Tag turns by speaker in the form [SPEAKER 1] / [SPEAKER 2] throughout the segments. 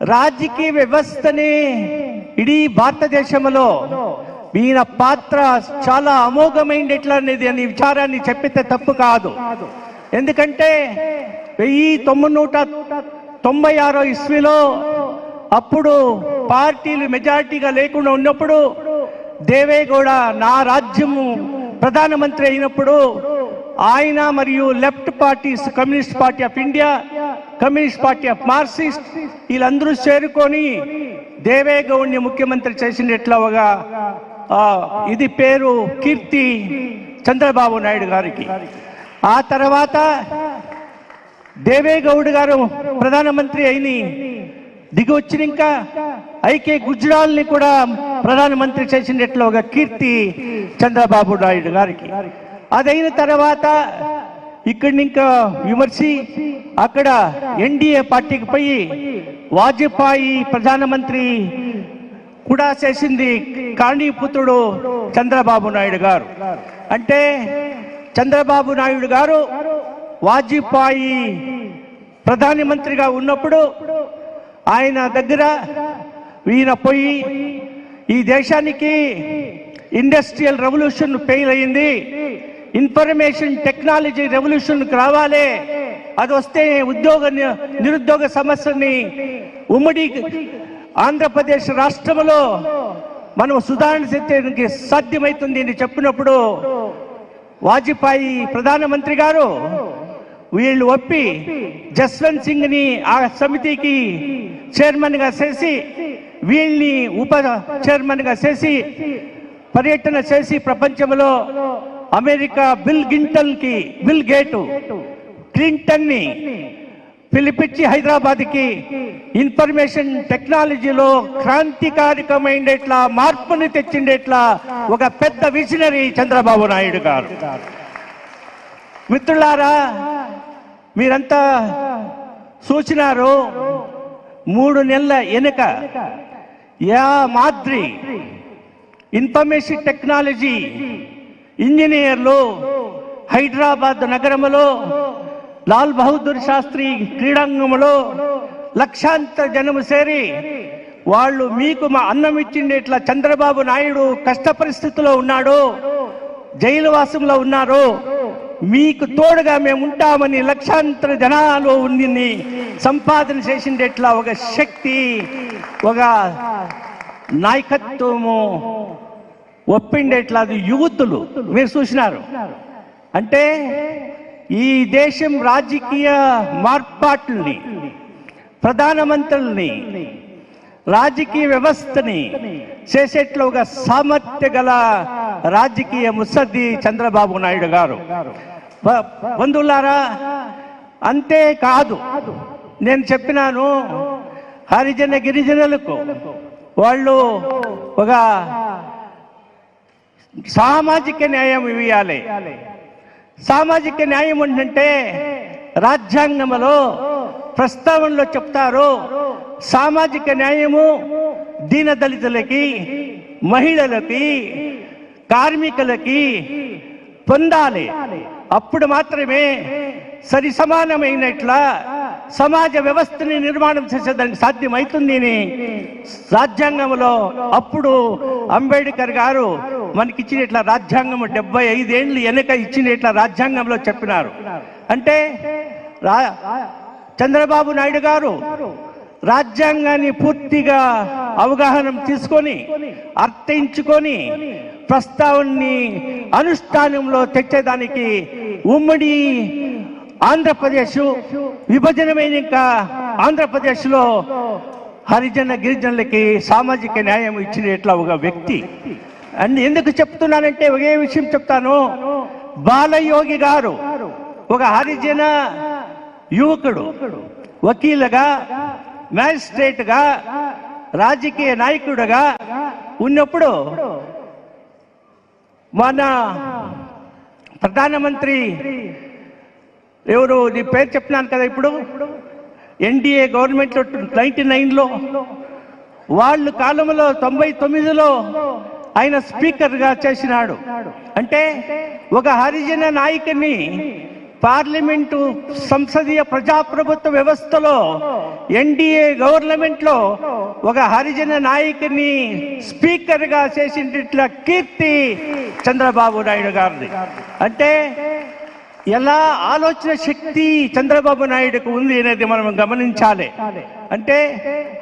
[SPEAKER 1] రాజకీయ వ్యవస్థని ఇడీ భారతదేశంలో ఈయన పాత్ర చాలా అమోఘమైంది ఎట్లా అనేది అనే విచారాన్ని చెప్పితే తప్పు కాదు. ఎందుకంటే వెయ్యి తొమ్మిది నూట తొంభై ఆరో ఇస్వీలో అప్పుడు పార్టీలు మెజారిటీగా లేకుండా ఉన్నప్పుడు దేవేగౌడ నా రాజ్యము ప్రధానమంత్రి అయినప్పుడు ఆయన మరియు left parties Communist Party of India Communist Party of Marxist వీళ్ళందరూ చేరుకొని దేవేగౌడ్ని ముఖ్యమంత్రి చేసినట్లుగా ఇది పేరు కీర్తి చంద్రబాబు నాయుడు గారికి. ఆ తర్వాత దేవేగౌడ్ గారు ప్రధానమంత్రి అయిని దిగి వచ్చినాక ఐకే గుజరాల్ని కూడా ప్రధానమంత్రి చేసినట్లు ఒక కీర్తి చంద్రబాబు నాయుడు గారికి. అదైన తర్వాత ఇక్కడి ఇంకా విమర్శి అక్కడ ఎన్డీఏ పార్టీకి పోయి వాజ్పేయి ప్రధానమంత్రి కూడా చేసింది కాణీపుత్రుడు చంద్రబాబు నాయుడు గారు. అంటే చంద్రబాబు నాయుడు గారు వాజ్పేయి ప్రధానమంత్రిగా ఉన్నప్పుడు ఆయన దగ్గర ఈయన పోయి ఈ దేశానికి ఇండస్ట్రియల్ రెవల్యూషన్ ఫెయిల్ అయింది. ఇన్ఫర్మేషన్ టెక్నాలజీ రెవల్యూషన్ రావాలి. అది వస్తే ఉద్యోగ ని- నిరుద్యోగ సమస్యని ఉమ్మడి ఆంధ్రప్రదేశ్ రాష్ట్రంలో మనం సుధారణ చేయడానికి సాధ్యమవుతుంది అని చెప్పినప్పుడు వాజ్పేయి ప్రధానమంత్రి గారు వీళ్ళు ఒప్పి జస్వంత్ సింగ్ని ఆ సమితికి చైర్మన్గా చేసి వీళ్ళని ఉప చైర్మన్గా చేసి పర్యటన చేసి ప్రపంచంలో అమెరికా బిల్ గింటన్కి బిల్ గేటు క్లింటన్ని పిలిపించి హైదరాబాద్కి ఇన్ఫర్మేషన్ టెక్నాలజీలో క్రాంతికారికమైనట్లా మార్పుని తెచ్చిండేట్లా ఒక పెద్ద విజనరీ చంద్రబాబు నాయుడు గారు. మిత్రులారా మీరంతా చూసినారు మూడు నెలల వెనుక యా మాద్రి ఇన్ఫర్మేషన్ టెక్నాలజీ ఇంజనీర్లు హైదరాబాద్ నగరములో లాల్ బహదూర్ శాస్త్రి క్రీడాంగంలో లక్షాంతర జనము చేరి వాళ్ళు మీకు మా అన్నం ఇచ్చిండే ఇట్లా చంద్రబాబు నాయుడు కష్ట పరిస్థితిలో ఉన్నాడు జైలు వాసంలో ఉన్నారు మీకు తోడుగా మేము ఉంటామని లక్షాంతర జనాలు ఉండి సంపాదన చేసిండేట్లా ఒక శక్తి ఒక నాయకత్వము ఒప్పిండేట్లా అది యువతులు. మీరు చూసినారు. అంటే ఈ దేశం రాజకీయ మార్పాట్లని ప్రధానమంత్రుల్ని రాజకీయ వ్యవస్థని చేసేట్లు ఒక సామర్థ్య గల రాజకీయ ముసద్ది చంద్రబాబు నాయుడు గారు. బంధువులారా అంతే కాదు. నేను చెప్పినాను హరిజన గిరిజనులకు వాళ్ళు ఒక సామాజిక న్యాయం ఇవ్వాలి. సామాజిక న్యాయం ఏంటంటే రాజ్యాంగంలో ప్రస్తావనలో చెప్తారు సామాజిక న్యాయము దీన దళితులకి మహిళలకి కార్మికులకి పొందాలి. అప్పుడు మాత్రమే సరి సమానమైనట్ల సమాజ వ్యవస్థని నిర్మాణం చేసేదానికి సాధ్యమవుతుంది రాజ్యాంగంలో అప్పుడు అంబేద్కర్ గారు మనకిచ్చిన ఇట్లా రాజ్యాంగం డెబ్బై ఐదేండ్లు వెనక ఇచ్చిన ఇట్లా రాజ్యాంగంలో చెప్పినారు. అంటే రా చంద్రబాబు నాయుడు గారు రాజ్యాంగాన్ని పూర్తిగా అవగాహన తీసుకొని అర్థించుకొని ప్రస్తావనని అనుష్ఠానంలో తెచ్చేదానికి ఉమ్మడి ఆంధ్రప్రదేశ్ విభజనమైన ఇంకా ఆంధ్రప్రదేశ్లో హరిజన గిరిజనులకి సామాజిక న్యాయం ఇచ్చిన ఇట్లా ఒక వ్యక్తి. అండ్ ఎందుకు చెప్తున్నానంటే ఒకే విషయం చెప్తాను. బాలయోగి గారు ఒక హరిజన యువకుడు వకీలుగా మ్యాజిస్ట్రేట్గా రాజకీయ నాయకుడుగా ఉన్నప్పుడు మన ప్రధానమంత్రి ఎవరు నీ పేరు చెప్తున్నాను కదా ఇప్పుడు? ఎన్డీఏ గవర్నమెంట్ నైన్టీ నైన్లో వాళ్ళు కాలంలో తొంభై తొమ్మిదిలో ఆయన స్పీకర్గా చేసినాడు. అంటే ఒక హరిజన నాయకుని పార్లమెంటు సంసదీయ ప్రజాప్రభుత్వ వ్యవస్థలో ఎన్డీఏ గవర్నమెంట్లో ఒక హరిజన నాయకుని స్పీకర్గా చేసిన చేసినట్ల కీర్తి చంద్రబాబు నాయుడు గారిది. అంటే ఎలా ఆలోచన శక్తి చంద్రబాబు నాయుడుకు ఉంది అనేది మనం గమనించాలి. అంటే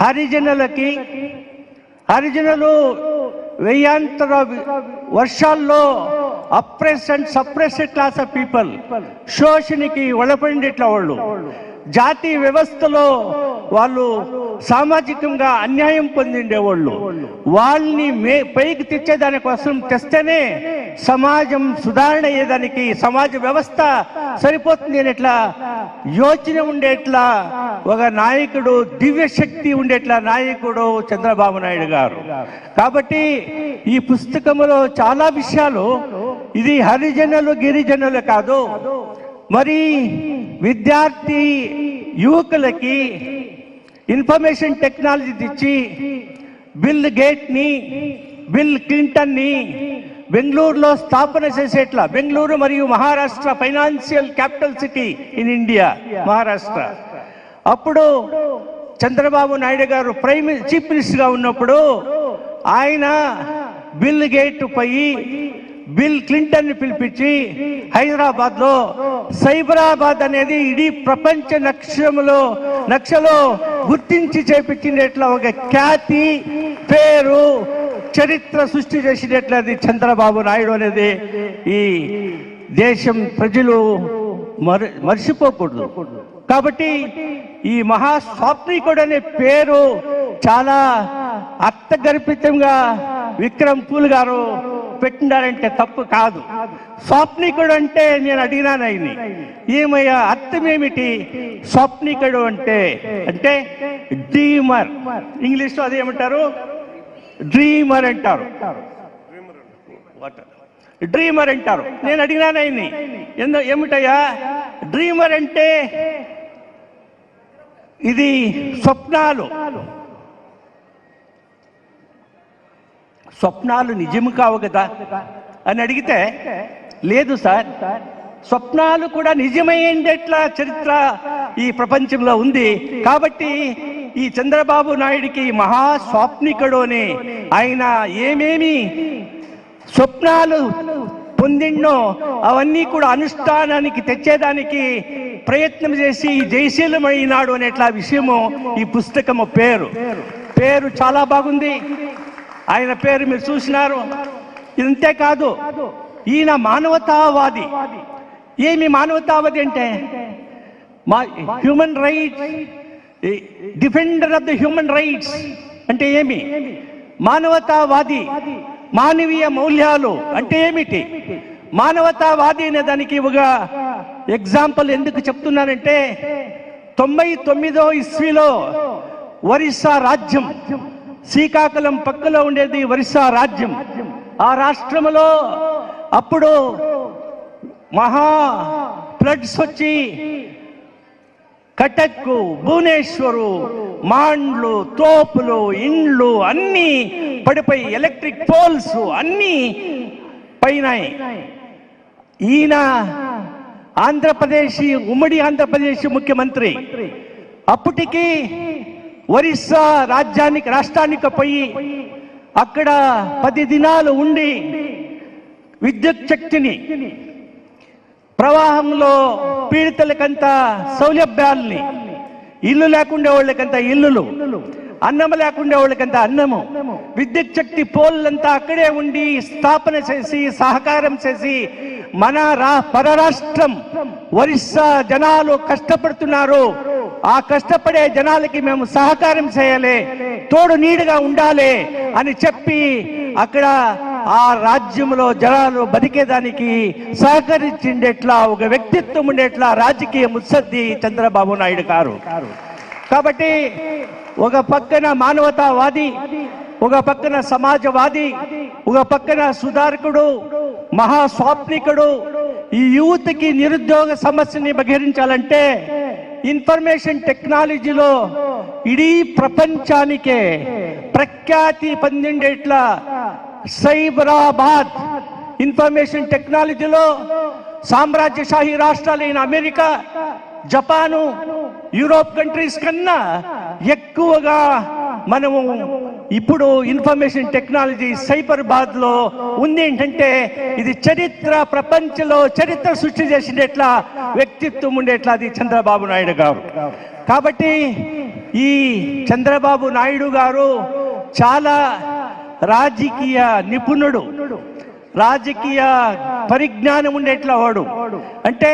[SPEAKER 1] హరిజనులకి హరిజనులు వెయ్యాంతర వర్షాల్లో oppressed and suppressed class of people. శోషణకి ఒಳపడినట్ల వాళ్ళు. జాతి వ్యవస్థలో వాళ్ళు సామాజికంగా అన్యాయం పొందిండేవాళ్ళు. వాళ్ళని మే పైకి తెచ్చేదానికోసం తెస్తేనే సమాజం సుధారణ అయ్యేదానికి సమాజ వ్యవస్థ సరిపోతుంది అనేట్లా యోచన ఉండేట్లా ఒక నాయకుడు దివ్య శక్తి ఉండేట్లా నాయకుడు చంద్రబాబు నాయుడు గారు. కాబట్టి ఈ పుస్తకంలో చాలా విషయాలు ఇది హరిజనులు గిరిజనులు కాదు. మరి విద్యార్థి యువకులకి ఇన్ఫర్మేషన్ టెక్నాలజీ తెచ్చి బిల్ గేట్ని బిల్ క్లింటన్ని బెంగళూరులో స్థాపన చేసేట్లా బెంగళూరు మరియు Maharashtra financial capital city in India Maharashtra. అప్పుడు చంద్రబాబు నాయుడు గారు ప్రైమ్ చీఫ్ మినిస్టర్గా ఉన్నప్పుడు ఆయన బిల్ గేట్ పోయి బిల్ క్లింటన్ని పిలిపించి హైదరాబాద్లో సైబరాబాద్ అనేది ఇడీ ప్రపంచ నక్షములో నక్షలో గుర్తించి చేపించినట్ల ఒక ఖ్యాతి పేరు చరిత్ర సృష్టి చేసినట్లది చంద్రబాబు నాయుడు అనేది ఈ దేశం ప్రజలు మర మర్చిపోకూడదు. కాబట్టి ఈ మహాస్వాప్నికుడు అనే పేరు చాలా అర్థగర్భితంగా విక్రమ్ పూల్ గారు పెట్టినారంటే తప్పు కాదు. స్వాప్నికుడు అంటే నేను అడిగినాను ఆయన్ని. ఏమయ్యా అర్థమేమిటి? స్వాప్నికుడు అంటే అంటే డీమర్. ఇంగ్లీష్లో అదేమంటారు? డ్రీమర్ అంటారు. డ్రీమర్ అంటారు. నేను అడిగినాను ఆయన్ని. ఎందు ఏమిటయ్యా? డ్రీమర్ అంటే ఇది స్వప్నాలు. స్వప్నాలు నిజం కావు కదా? అని అడిగితే లేదు సార్. స్వప్నాలు కూడా నిజమయ్యేట్లా చరిత్ర ఈ ప్రపంచంలో ఉంది. కాబట్టి ఈ చంద్రబాబు నాయుడికి మహా స్వాప్నికుడు ఆయన ఏమేమి స్వప్నాలు పొందిండో అవన్నీ కూడా అనుష్ఠానానికి తెచ్చేదానికి ప్రయత్నం చేసి జయశీలమైనాడు అనేట్లా విషయము ఈ పుస్తకము పేరు. పేరు చాలా బాగుంది. ఆయన పేరు మీరు చూసినారు. ఇంతే కాదు ఈయన మానవతావాది. ఏమి మానవతావాది అంటే? మా human rights defender of the human rights అంటే ఏమి? మానవతావాది మానవీయ మౌల్యాలు అంటే ఏమిటి? మానవతావాది అనే దానికి ఒక ఎగ్జాంపుల్ ఎందుకు చెప్తున్నానంటే తొంభై తొమ్మిదో ఇస్వీలో ఒరిస్సా రాజ్యం శ్రీకాకుళం పక్కలో ఉండేది ఒరిస్సా రాజ్యం. ఆ రాష్ట్రంలో అప్పుడు మహా ఫ్లడ్స్ వచ్చి కటక్కు భువనేశ్వరు మాండ్లు తోపులు ఇండ్లు అన్ని పడిపోయి ఎలక్ట్రిక్ పోల్స్ అన్ని పైనాయి. ఈయన ఆంధ్రప్రదేశ్ ఉమ్మడి ఆంధ్రప్రదేశ్ ముఖ్యమంత్రి. అప్పటికి ఒరిస్సా రాజ్యానికి రాష్ట్రానికి పోయి అక్కడ పది దినాలు ఉండి విద్యుత్ శక్తిని ప్రవాహంలో పీడితులకంత సౌలభ్యాల్ని. ఇల్లు లేకుండా వాళ్ళకంత ఇల్లులు. అన్నం లేకుండా వాళ్ళకంత అన్నము. విద్యుత్ శక్తి పోల్లంతా అక్కడే ఉండి స్థాపన చేసి సహకారం చేసి మన రా పరరాష్ట్రం ఒరిస్సా జనాలు కష్టపడుతున్నారు. ఆ కష్టపడే జనాలకి మేము సహకారం చేయాలి. తోడు నీడుగా ఉండాలి అని చెప్పి అక్కడ ఆ రాజ్యంలో జనాలు బతికేదానికి సహకరించిండేట్లా ఒక వ్యక్తిత్వం ఉండేట్లా రాజకీయ ముత్సద్ది చంద్రబాబు నాయుడు గారు. కాబట్టి ఒక పక్కన మానవతావాది ఒక పక్కన సమాజవాది ఒక పక్కన సుధారకుడు మహాస్వాప్నికుడు ఈ యూత్కి నిరుద్యోగ సమస్యని బహిరించాలంటే ఇన్ఫర్మేషన్ టెక్నాలజీలో ఇడీ ప్రపంచానికే ప్రఖ్యాతి పొందిండేట్లా సైబరాబాద్ ఇన్ఫర్మేషన్ టెక్నాలజీలో సామ్రాజ్యశాహి రాష్ట్రాలైన అమెరికా జపాను యూరోప్ కంట్రీస్ కన్నా ఎక్కువగా మనము ఇప్పుడు ఇన్ఫర్మేషన్ టెక్నాలజీ సైబరాబాద్లో ఉంది ఏంటంటే ఇది చరిత్ర ప్రపంచంలో చరిత్ర సృష్టి చేసినట్ల వ్యక్తిత్వం ఉండేట్లా అది చంద్రబాబు నాయుడు గారు. కాబట్టి ఈ చంద్రబాబు నాయుడు గారు చాలా రాజకీయ నిపుణుడు రాజకీయ పరిజ్ఞానం ఉండేట్లా వాడు. అంటే